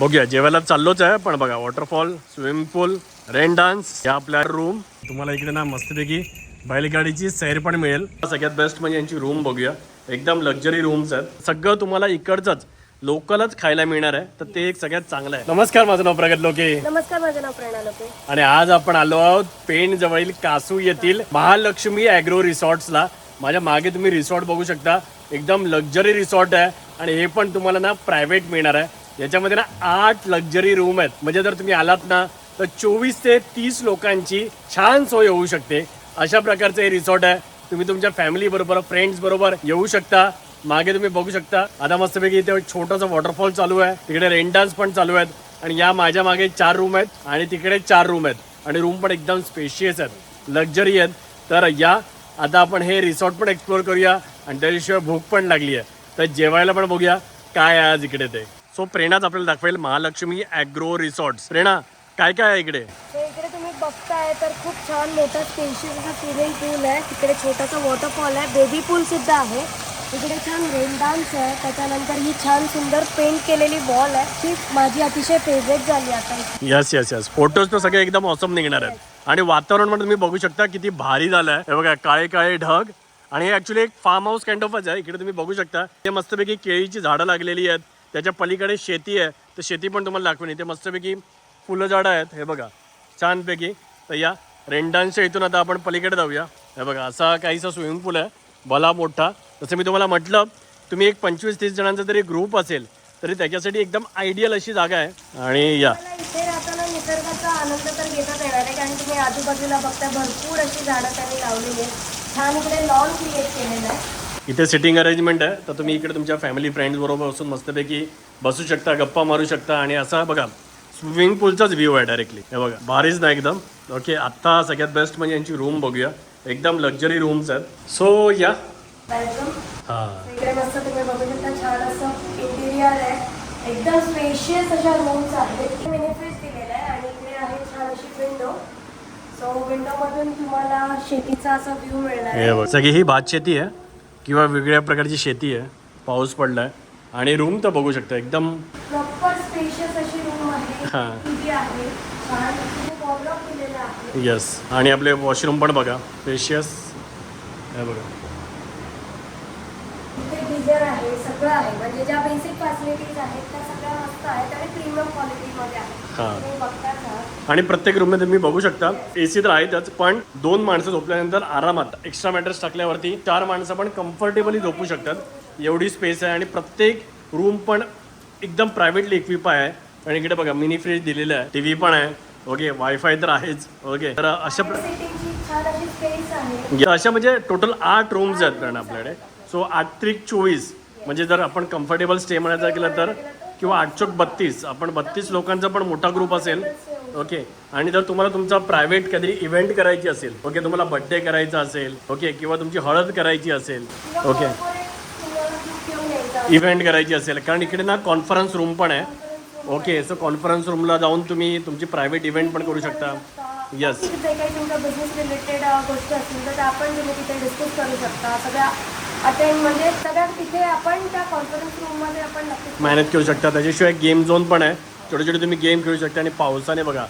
बघूया जेवायला चाललोच आहे पण बघा waterfall swimming pool rain dance या आपल्या रूम तुम्हाला इकडे ना मस्तपैकी बैलगाडीची सैर पण मिळेल. सगळ्यात बेस्ट म्हणजे यांची रूम बघूया. एकदम लक्झरी रूम्स आहेत. सगळं तुम्हाला इकडचंच लोकलच खायला मिळणार आहे. तर ते एक सगळ्यात चांगलं आहे. नमस्कार माझं नाव प्रगत लोके. नमस्कार माझं नाव प्रेरणा लोके. आणि आज आपण आलो आहोत पेण जवळील कासू येथील महालक्ष्मी ॲग्रो रिसॉर्ट्सला माझ्या मागे तुम्ही रिसॉर्ट बघू शकता. एकदम लक्झरी रिसॉर्ट आहे. आणि हे पण तुम्हाला ना प्रायव्हेट मिळणार आहे. याच्यामध्ये ना आठ लक्झरी रूम आहेत. म्हणजे जर तुम्ही आलात ना तर चोवीस ते तीस लोकांची छान सोय होऊ शकते. अशा प्रकारचं हे रिसॉर्ट आहे. तुम्ही तुमच्या फॅमिली बरोबर फ्रेंड्स बरोबर येऊ शकता. मागे तुम्ही बघू शकता. आता मस्तपैकी इथे छोटासा वॉटरफॉल चालू आहे. तिकडे रेन डान्स पण चालू आहेत. आणि या माझ्या मागे चार रूम आहेत आणि तिकडे चार रूम आहेत. आणि रूम पण एकदम स्पेशियस आहेत. लक्झरी आहेत. तर या आता आपण हे रिसॉर्ट पण एक्सप्लोअर करूया. आणि त्याच्याशिवाय भूक पण लागली आहे. तर जेवायला पण बघूया. काय आहे आज इकडे ते? सो प्रेरणाच आपल्याला दाखवेल महालक्ष्मी ॲग्रो रिसॉर्ट प्रेरणा काय काय आहे इकडे? इकडे तुम्ही बघताय तर खूप छान मोठा स्पेशियस असा स्विमिंग पूल आहे. तिकडे छोटासा वॉटरफॉल आहे. बेबी पूल सुद्धा आहे. इकडे छान रेन डान्स आहे. त्याच्यानंतर ही छान सुंदर पेंट केलेली बॉल आहे. ती माझी अतिशय फेवरेट झाली आता इथे. यस यस यस फोटोज तर सगळे एकदम ऑसम निघणार आहेत. आणि वातावरण पण तुम्ही बघू शकता किती भारी झालंय. हे बघा काळे काळे ढग. आणि हे ऍक्च्युली एक फार्म हाऊस काइंड ऑफच आहे. इकडे तुम्ही बघू शकता. ते मस्तपैकी केळीची झाडं लागलेली आहेत. त्याच्या पलीकडे शेती आहे. तर शेती पण तुम्हाला दाखवेन. इथे मस्तपैकी फुलं झाडं आहेत. हे बघा. छानपैकी. तर या रेंडांच्या इथून आता आपण पलीकडे जाऊया. हे बघा असा काहीसा स्विमिंग पूल आहे. भला मोठा. जसं मी तुम्हाला म्हटलं तुम्ही एक पंचवीस तीस जणांचा जरी ग्रुप असेल तरी त्याच्यासाठी एकदम आयडियल अशी जागा आहे. आणि या. निसर्गाचा आनंद तर घेताच येणार आहे कारण तुम्ही आजूबाजूला बघता भरपूर अशी झाडं त्यांनी लावलेली आहेत. छान इकडे लॉन क्रिएट केलेलं आहे. इथे सिटिंग अरेंजमेंट आहे. तर तुम्ही इकडे तुमच्या फॅमिली फ्रेंड्स बरोबर बसून मस्तपैकी बसू शकता गप्पा मारू शकता. आणि असा बघा स्विमिंग पूलचाच व्ह्यू आहे डायरेक्टली हे बघा भारीच ना एकदम. ओके आत्ता सगळ्यात बेस्ट म्हणजे यांची रूम बघूया. एकदम लक्झरी रूम्स आहेत. सो या. हां. इकडे मस्त तुम्ही बघू शकता छान असं इंटिरियर आहे. एकदम स्पेशियस अशा रूम्स आहेत. मिनी फ्रीज दिलेला आहे आणि इकडे आहे छान अशी विंडो सो विंडो मधून तुम्हाला शेतीचा असा व्ह्यू मिळणार सगळी ही भात शेती आहे. किंवा वेगळ्या प्रकारची शेती आहे पाऊस पडलाय आणि रूम तर बघू शकता एकदम प्रॉपर स्पेशियस अशी रूम आहे हां. आहे. आहे. यस आणि आपले वॉशरूम पण बघा. स्पेशियस हे बघा. गिझर आहे सगळं आहे. म्हणजे ज्या बेसिक फॅसिलिटीज आहेत त्या सगळ्या मस्त आहेत आणि प्रीमियम क्वालिटीमध्ये आहेत हां. तुम्ही आणि प्रत्येक रूममध्ये तुम्ही बघू शकता एसी तर आहेतच पण दोन माणसं झोपल्यानंतर आरामात एक्स्ट्रा मॅटर्स टाकल्यावरती चार माणसं पण कम्फर्टेबली झोपू शकतात. एवढी स्पेस आहे आणि प्रत्येक रूम पण एकदम प्रायव्हेटली इक्विप आहे. आणि इकडे बघा मिनी फ्रीज दिलेलं आहे. टीव्ही पण आहे. ओके वायफाय तर आहेच. ओके तर अशा प्र- सिटिंगची छान अशी स्पेस आहे. अशा म्हणजे टोटल आठ रूम्स आहेत कारण आपल्याकडे. सो आठ त्रिक चोवीस म्हणजे जर आपण कम्फर्टेबल स्टे म्हणायचं केलं तर किंवा आठचोक बत्तीस आपण बत्तीस लोकांचा पण मोठा ग्रुप असेल ओके आणि जर तुम्हाला तुमचा प्रायव्हेट काहीतरी इव्हेंट करायची असेल ओके तुम्हाला बड्डे करायचा असेल ओके किंवा तुमची हळद करायची असेल ओके इव्हेंट करायची असेल कारण इकडे ना कॉन्फरन्स रूम पण आहे ओके सो कॉन्फरन्स रूमला जाऊन तुम्ही तुमची प्रायव्हेट इव्हेंट पण करू शकता. यस काही तुमचा बिझनेस रिलेटेड गोष्टी असतील तर आपण तुम्ही तिथे डिस्कस करू शकता. सगळ्या अटेंड म्हणजे सगळ्या तिथे आपण त्या कॉन्फरन्स रूममध्ये आपण मेहनत करू शकता. त्याच्याशिवाय गेम झोन पण आहे. छोटे छोटे तुम्ही गेम खेळू शकता. आणि पावसाने बघा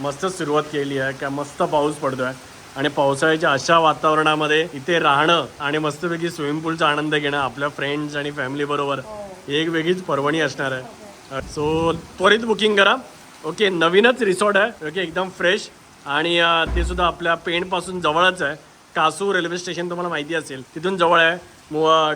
मस्त सुरुवात केली आहे. काय मस्त पाऊस पडतोय. आणि पावसाळ्याच्या अशा वातावरणामध्ये इथे राहणं आणि मस्तपैकी स्विमिंग पूलचा आनंद घेणं आपल्या फ्रेंड्स आणि फॅमिली बरोबर ही. एक वेगळीच पर्वणी असणार आहे. सो त्वरित बुकिंग करा. ओके नवीनच रिसॉर्ट आहे. ओके एकदम फ्रेश आणि ते सुद्धा आपल्या पेणपासून जवळच आहे. कासू रेल्वे स्टेशन तुम्हाला माहिती असेल. तिथून जवळ आहे.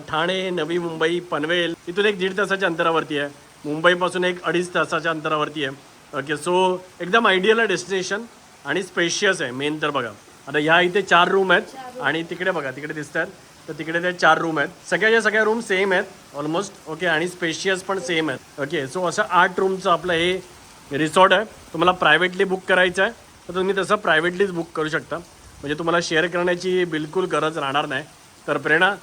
ठाणे नवी मुंबई पनवेल इथून एक दीड तासाच्या अंतरावरती आहे. मुंबईपासून एक अडीच तासाच्या अंतरावरती आहे. ओके सो एकदम आयडियल आहे डेस्टिनेशन आणि स्पेशियस आहे मेन तर बघा. आता ह्या इथे चार रूम आहेत आणि तिकडे बघा तिकडे दिसत आहेत तर तिकडे ते चार रूम आहेत. सगळ्याच्या सगळ्या रूम सेम आहेत ऑलमोस्ट ओके आणि स्पेशियस पण सेम आहेत. ओके सो असं आठ रूमचं आपलं हे रिसॉर्ट आहे. तुम्हाला प्रायव्हेटली बुक करायचं आहे. तर तुम्ही तसं प्रायव्हेटलीच बुक करू शकता. म्हणजे तुम्हाला शेअर करण्याची बिलकुल गरज राहणार नाही. तर प्रेरणा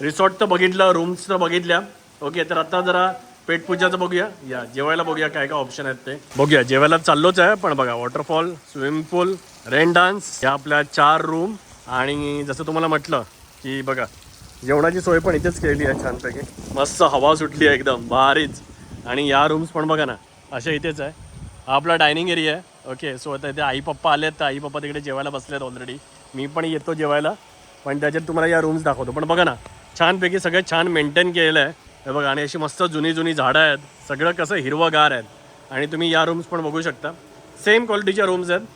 रिसॉर्ट तर बघितलं रूम्स तर बघितल्या. ओके तर आता जरा पेटपूजाचं बघूया. या जेवायला बघूया काय काय ऑप्शन आहेत ते. बघूया जेवायला चाललोच आहे पण बघा waterfall swimming pool rain dance या आपल्या चार रूम आणि जसं तुम्हाला म्हटलं की बघा जेवणाची सोय पण इथेच केली आहे छानपैकी. मस्त हवा सुटली आहे एकदम भारीच. आणि या रूम्स पण बघा ना अशा इथेच आहे. हा आपला डायनिंग एरिया आहे. ओके सो आता इथे आई पप्पा आले तर आई पप्पा तिकडे जेवायला बसले आहेत ऑलरेडी मी पण येतो जेवायला पण त्याच्यात तुम्हाला या रूम्स दाखवतो. पण बघा ना छानपैकी सगळं छान मेंटेन केलेलं आहे. हे बघा आणि अशी मस्त जुनी जुनी झाडं आहेत. सगळं कसं हिरवंगार आहेत. आणि तुम्ही या रूम्स पण बघू शकता. सेम क्वालिटीच्या रूम्स आहेत.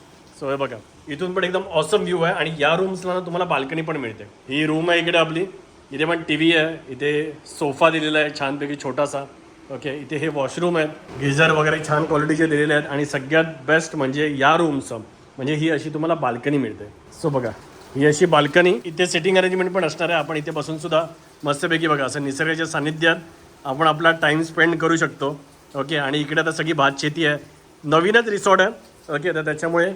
सो हे बघा इथून पण एकदम ऑसम व्ह्यू आहे. आणि या रूम्सला ना तुम्हाला बाल्कनी पण मिळते. ही रूम आहे इकडे आपली. इथे पण टी व्ही आहे. इथे सोफा दिलेला आहे छानपैकी छोटासा. ओके इथे हे वॉशरूम आहेत. गिझर वगैरे छान क्वालिटीचे दिलेले आहेत. आणि सगळ्यात बेस्ट म्हणजे या रूमचं म्हणजे ही अशी तुम्हाला बाल्कनी मिळते. सो बघा ही अशी बाल्कनी इथे सिटिंग अरेंजमेंट पण असणार आहे. आपण इथे बसून सुद्धा मस्तपैकी बघा असं निसर्गाच्या सानिध्यात आपण आपला टाइम स्पेंड करू शकतो. ओके आणि इकडे आता सगळी भात शेती आहे. नवीनच रिसॉर्ट आहे. ओके तर त्याच्यामुळे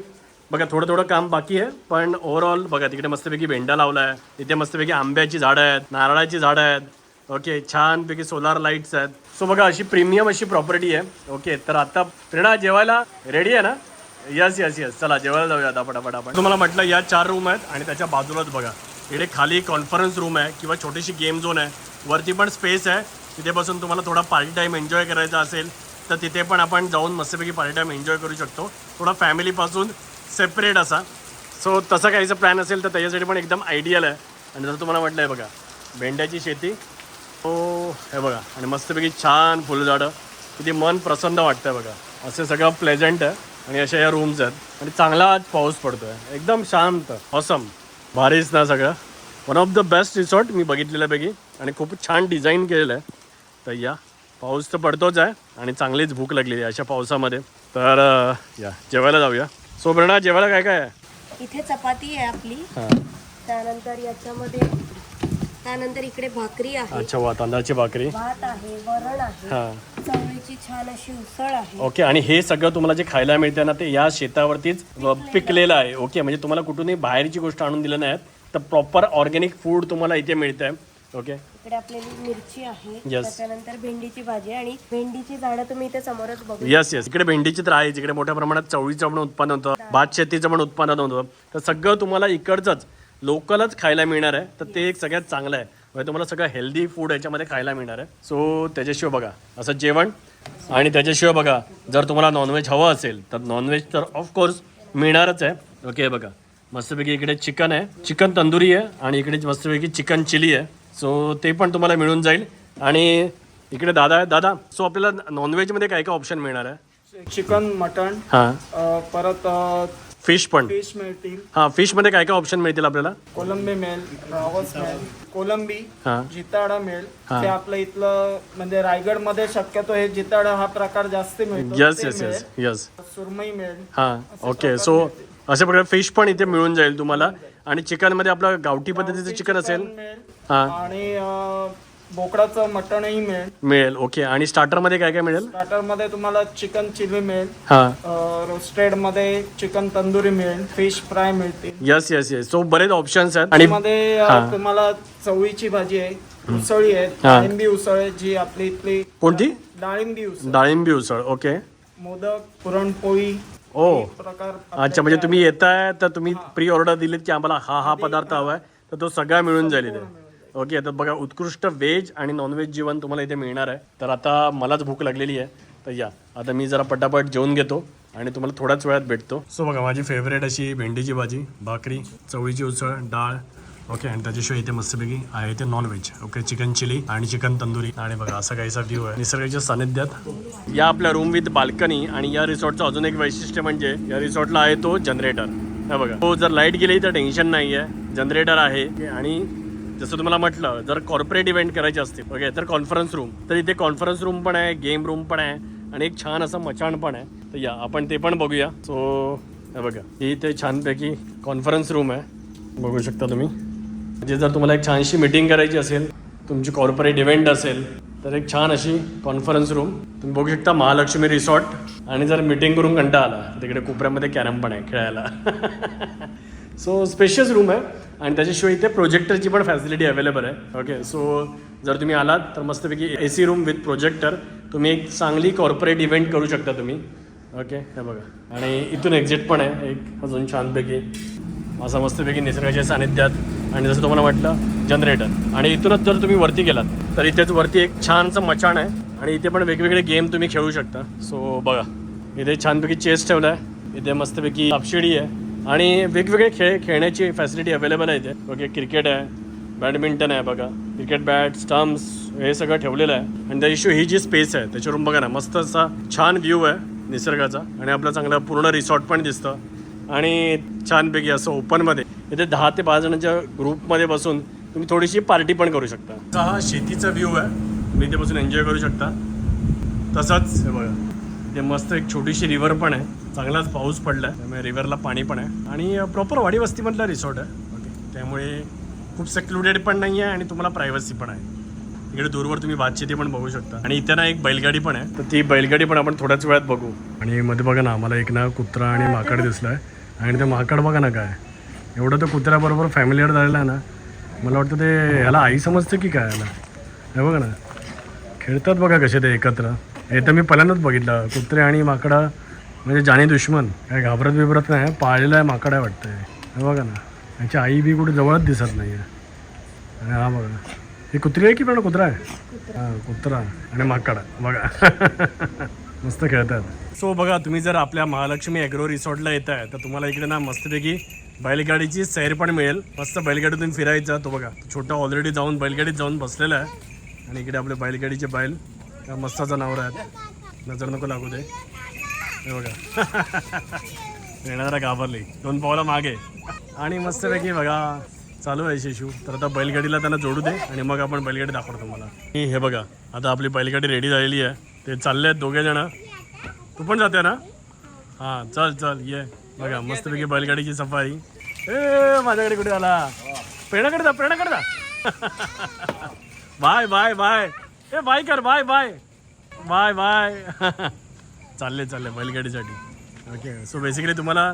बघा थोडं थोडं काम बाकी आहे. पण ओव्हरऑल बघा तिकडे मस्तपैकी भेंडा लावला आहे. तिथे मस्तपैकी आंब्याची झाडं आहेत नारळाची झाडं आहेत. ओके छानपैकी सोलार लाईट्स आहेत. सो बघा अशी प्रीमियम अशी प्रॉपर्टी आहे. ओके तर आता प्रेरणा जेवायला रेडी आहे ना? यस यस यस चला जेवायला जाऊया आता पटापट आपण. तुम्हाला म्हटलं या चार रूम आहेत आणि त्याच्या बाजूलाच बघा. इकडे खाली कॉन्फरन्स रूम आहे किंवा छोटीशी गेम झोन आहे. वरती पण स्पेस आहे. तिथे बसून तुम्हाला थोडा पार्टी टाईम एन्जॉय करायचा असेल तर तिथे पण आपण जाऊन मस्तपैकी पार्टी टाईम एन्जॉय करू शकतो. थोडा फॅमिलीपासून सेपरेट असा. सो तसा काहीचा प्लॅन असेल तर त्याच्यासाठी पण एकदम आयडियल आहे. आणि जसं तुम्हाला म्हटलं आहे बघा भेंड्याची शेती. हो हे बघा. आणि मस्तपैकी छान फुलझाडं. किती मन प्रसन्न वाटतंय बघा. असं सगळं प्लेझंट आहे. आणि अशा या रूम्स आहेत. आणि चांगला आज पाऊस पडतोय. एकदम शांत ऑसम भारीच ना सगळं. One of the best resort मी बघितलेल्यापैकी आणि खूप छान डिझाईन केलेलं आहे. तर या पाऊस तर पडतोच आहे आणि चांगलीच भूक लागलेली आहे अशा पावसामध्ये. तर या जेवायला जाऊया. सो प्रणा जेवायला काय काय आहे? इथे चपाती आहे आपली. हां. त्यानंतर याच्यामध्ये त्यानंतर इकडे भाकरी आहे. अच्छा वा तांदळाची भाकरी. भात आहे वरण आहे. हां. चवळीची छान अशी उसळ आहे. ओके आणि हे सगळं तुम्हाला जे खायला मिळते ना ते या शेतावरतीच पिकलेलं आहे. ओके म्हणजे तुम्हाला कुठूनही बाहेरची गोष्ट आणून दिलं नाही तर प्रॉपर ऑर्गॅनिक फूड तुम्हाला इथे मिळतं आहे ओके. इकडे आपल्याला मिरची आहे. Yes. त्याच्यानंतर भेंडीची भाजी आहे आणि भेंडीची झाडं तुम्ही इथे समोरच बघू येस येस इकडे भेंडीची तर आहेच इकडे मोठ्या प्रमाणात चवळीचं पण उत्पन्न होतं भात शेतीचं पण उत्पन्न होतं. तर सगळं तुम्हाला इकडचंच लोकलच खायला मिळणार आहे. तर ते एक सगळ्यात चांगलं आहे. म्हणजे तुम्हाला सगळं हेल्दी फूड याच्यामध्ये खायला मिळणार आहे. सो त्याच्याशिवाय बघा असं जेवण आणि त्याच्याशिवाय बघा जर तुम्हाला नॉनव्हेज हवं असेल तर नॉनव्हेज तर ऑफकोर्स मिळणारच आहे. ओके बघा. मस्तपैकी इकडे चिकन आहे. चिकन तंदुरी आहे आणि इकडे मस्तपैकी चिकन चिली आहे. सो ते पण तुम्हाला मिळून जाईल. आणि इकडे दादा आहे. दादा सो आपल्याला नॉनव्हेजमध्ये काय काय ऑप्शन मिळणार आहे? चिकन मटन हां. परत फिश पण. फिश मिळतील. हां फिशमध्ये काय काय ऑप्शन मिळतील आपल्याला? कोलंबी मिळेल कोलंबी हां. जिताडा मिळेल. हा. ते आपलं इथलं म्हणजे रायगडमध्ये शक्यतो हे जिताडा हा प्रकार जास्त मिळतो. यस ते यस यस मिळेल. यस सुरमई मिळेल. हां ओके सो अशा प्रकारे फिश पण इथे मिळून जाईल तुम्हाला. आणि चिकनमध्ये आपलं गावठी पद्धतीचं चिकन असेल? मिळेल. हां. आणि अ, बोकडाचं मटणही मिळेल. मिळेल. ओके. आणि स्टार्टरमध्ये काय काय मिळेल? स्टार्टरमध्ये तुम्हाला चिकन चिली मिळेल. हां. रोस्टेडमध्ये चिकन तंदुरी मिळेल. फिश फ्राय मिळतील. यस यस यस सो बरेच ऑप्शन्स आहेत. आणि मध्ये हा. तुम्हाला चवळीची भाजी आहे उसळी आहे हा. डाळिंबी उसळ आहे जी आपली इथली कोणती? डाळिंबी उसळ. डाळिंबी उसळ. ओके मोदक पुरणपोळी ओ हे प्रकार अच्छा म्हणजे तुम्ही येताय तर तुम्ही प्री ऑर्डर दिलीत की आम्हाला हा हा पदार्थ हवा आहे तर तो सगळा मिळून जाईल इथे. ओके तर बघा उत्कृष्ट व्हेज आणि नॉनव्हेज जेवण तुम्हाला इथे मिळणार आहे. तर आता मलाच भूक लागलेली आहे तर या. आता मी जरा पटापट जेवून घेतो आणि तुम्हाला थोड्याच वेळात भेटतो. सो बघा माझी फेवरेट अशी भेंडीची भाजी भाकरी चवळीची उसळ डाळ ओके आणि त्याच्याशिवाय इथे मस्तपैकी आहे ते नॉनव्हेज ओके चिकन चिली आणि चिकन तंदुरी. आणि बघा असा काहीसा व्ह्यू आहे. निसर्गाच्या सानिध्यात या आपल्या रूम विथ बाल्कनी आणि या रिसॉर्टचं अजून एक वैशिष्ट्य म्हणजे या रिसॉर्टला आहे तो जनरेटर हे बघा. तो जर लाइट गेली तर टेन्शन नाही आहे जनरेटर आहे. आणि जसं तुम्हाला म्हटलं जर कॉर्पोरेट इव्हेंट करायचे असतील ओके तर कॉन्फरन्स रूम तर इथे कॉन्फरन्स रूम पण आहे गेम रूम पण आहे आणि एक छान असं मचाण पण आहे. तर या आपण ते पण बघूया. सो बघा ही इथे छानपैकी कॉन्फरन्स रूम आहे. बघू शकता तुम्ही. म्हणजे जर तुम्हाला एक छानशी मीटिंग करायची असेल तुमची कॉर्पोरेट इव्हेंट असेल तर एक छान अशी कॉन्फरन्स रूम तुम्ही बघू शकता महालक्ष्मी रिसॉर्ट आणि जर मीटिंग करून कंटा आला तिकडे कोपऱ्यामध्ये कॅरम पण आहे खेळायला. सो स्पेशियस रूम आहे. आणि त्याच्याशिवाय इथे प्रोजेक्टरची पण फॅसिलिटी अवेलेबल आहे. ओके सो जर तुम्ही आलात तर मस्तपैकी A C room with projector तुम्ही एक चांगली कॉर्पोरेट इव्हेंट करू शकता तुम्ही. ओके हे बघा. आणि इथून एक्झिट पण आहे एक अजून छानपैकी. असं मस्तपैकी निसर्गाच्या सानिध्यात. आणि जसं तुम्हाला म्हटलं जनरेटर आणि इथूनच जर तुम्ही वरती गेलात तर इथेच वरती एक छानसं मचाण आहे. आणि इथे पण वेगवेगळे गेम तुम्ही खेळू शकता. सो बघा इथे छानपैकी चेस ठेवला आहे इथे मस्तपैकी सापशिडी आहे. आणि वेगवेगळे खेळ खेळण्याची फॅसिलिटी अवेलेबल आहे इथे. ओके क्रिकेट आहे बॅडमिंटन आहे बघा. क्रिकेट बॅट स्टम्प्स हे सगळं ठेवलेलं आहे. आणि त्या इश्यू ही जी स्पेस आहे त्याच्यावरून बघा ना मस्त असा छान व्ह्यू आहे निसर्गाचा. आणि आपला चांगला पूर्ण रिसॉर्ट पण दिसतं. आणि छानपैकी असं ओपनमध्ये इथे दहा ते बारा जणांच्या ग्रुपमध्ये बसून तुम्ही थोडीशी पार्टी पण करू शकता. हा शेतीचा व्ह्यू आहे. तुम्ही इथे बसून एन्जॉय करू शकता. तसंच हे बघा. इथे मस्त एक छोटीशी रिव्हर पण आहे. चांगलाच पाऊस पडला आहे त्यामुळे रिव्हरला पाणी पण आहे. आणि प्रॉपर वाडी वस्तीमधला रिसॉर्ट आहे. ओके. त्यामुळे खूप सेक्लुडेड पण नाही आहे आणि तुम्हाला प्रायव्हसी पण आहे. इकडे दूरवर तुम्ही भातशेती पण बघू शकता. आणि इथे ना एक बैलगाडी पण आहे. तर ती बैलगाडी पण आपण थोड्याच वेळात बघू. आणि मध्ये बघा ना आम्हाला एक ना कुत्रा आणि माकड दिसलाय. आणि ते माकड बघा ना काय. एवढं तर कुत्र्याबरोबर फॅमिलीवर झालेलं आहे ना. मला वाटतं ते ह्याला आई समजतं की काय ह्याला हे बघा ना. खेळतात बघा कसे ते एकत्र. हे तर मी पहिल्यांदाच बघितलं. कुत्रे आणि माकडा म्हणजे जाणी दुश्मन काय घाबरत बिबरत नाही पाळलेलं आहे माकड वाटतं हे. हे बघा ना याची आई बी कुठे जवळच दिसत नाही आहे आणि हा बघा ही कुत्री आहे की पण कुत्रा आहे? हां कुत्रा आणि माकड बघा. मस्त खेळतात. सो बघा तुम्ही जर आपल्या महालक्ष्मी ॲग्रो रिसॉर्टला येत आहे तर तुम्हाला इकडे ना मस्तपैकी बैलगाडीची सैर पण मिळेल. मस्त बैलगाडीतून फिरायचं तो बघा. छोटा ऑलरेडी जाऊन बैलगाडीत जाऊन बसलेला आहे. आणि इकडे आपले बैलगाडीचे बैल. त्या मस्त जनावर आहेत. नजर नको लागू दे. हे बघा. येणारा घाबरली. दोन पावला मागे. आणि मस्तपैकी बघा. चालू आहे शिशू. तर आता बैलगाडीला त्यांना जोडू दे आणि मग आपण बैलगाडी दाखवतो तुम्हाला. हे बघा. आता आपली बैलगाडी रेडी झालेली आहे. ते चालले आहेत दोघे जण. तू पण जाते ना? हां चल चल ये. बघा मस्तपैकी बैलगाडीची सफारी ए माझ्याकडे कुठे आला? प्रेरणाकडे जा प्रेरणाकडे जा. Bye bye bye. ए बाय कर बाय बाय. Bye bye. चालले चालले बैलगाडीसाठी. ओके सो बेसिकली तुम्हाला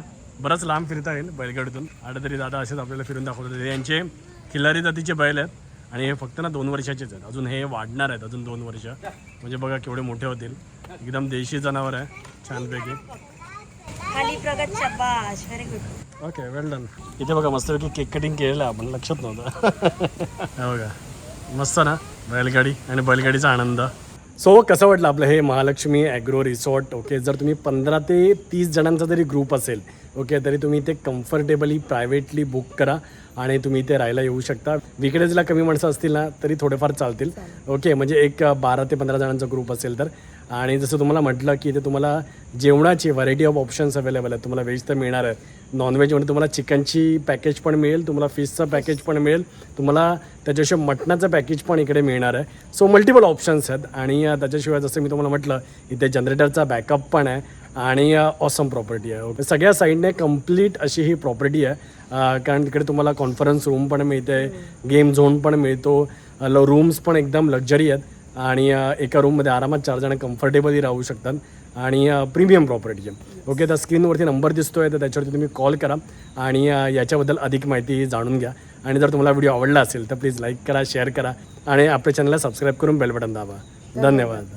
बरंच लांब फिरता येईल बैलगाडीतून. आडे तरी दादा असेच आपल्याला फिरून दाखवतात. यांचे खिल्लारी जातीचे बैल आहेत आणि हे फक्त ना दोन वर्षाचेच आहेत. अजून हे वाढणार आहेत अजून दोन वर्ष. म्हणजे बघा केवढे मोठे होतील. एकदम देशी जनावर आहे छानपैकी. ओके वेल डन इथे बघा मस्तपैकी केक कटिंग केलेलं आपण. लक्षात नव्हतं. हे बघा. मस्त ना? बैलगाडी आणि बैलगाडीचा आनंद. सो कसं वाटलं आपलं हे महालक्ष्मी ॲग्रो रिसॉर्ट ओके जर तुम्ही पंधरा ते तीस जणांचा जरी ग्रुप असेल ओके तरी तुम्ही इथे कम्फर्टेबली प्रायव्हेटली बुक करा आणि तुम्ही इथे राहायला येऊ शकता. विकडेजला कमी माणसं असतील ना तरी थोडेफार चालतील. ओके म्हणजे एक बारा ते पंधरा जणांचा ग्रुप असेल तर. आणि जसं तुम्हाला म्हटलं की इथे तुम्हाला जेवणाची व्हरायटी ऑफ ऑप्शन्स अवेलेबल आहेत. तुम्हाला व्हेज तर मिळणार आहे नॉनव्हेजमध्ये तुम्हाला चिकनची पॅकेज पण मिळेल तुम्हाला फिशचं पॅकेज पण मिळेल तुम्हाला त्याच्याशिवाय मटणाचं पॅकेज पण इकडे मिळणार आहे. सो मल्टिपल ऑप्शन्स आहेत आणि त्याच्याशिवाय जसं मी तुम्हाला म्हटलं इथे जनरेटरचा बॅकअप पण आहे आणि ऑसम प्रॉपर्टी आहे. ओके सगळ्या साईडने कंप्लीट अशी ही प्रॉपर्टी आहे. कारण तिकडे तुम्हाला कॉन्फरन्स रूम पण मिळते गेम झोन पण मिळतो रूम्स पण एकदम लक्झरी आहेत. आणि एका रूममध्ये आरामात चार जण कम्फर्टेबली राहू शकतात आणि प्रीमियम प्रॉपर्टी आहे. ओके तर स्क्रीनवरती नंबर दिसतो आहे तर त्याच्यावरती तुम्ही कॉल करा आणि याच्याबद्दल अधिक माहिती जाणून घ्या. आणि जर तुम्हाला व्हिडिओ आवडला असेल तर प्लीज लाईक करा शेअर करा आणि आपल्या चॅनलला सबस्क्राईब करून बेल बटन दाबा. धन्यवाद.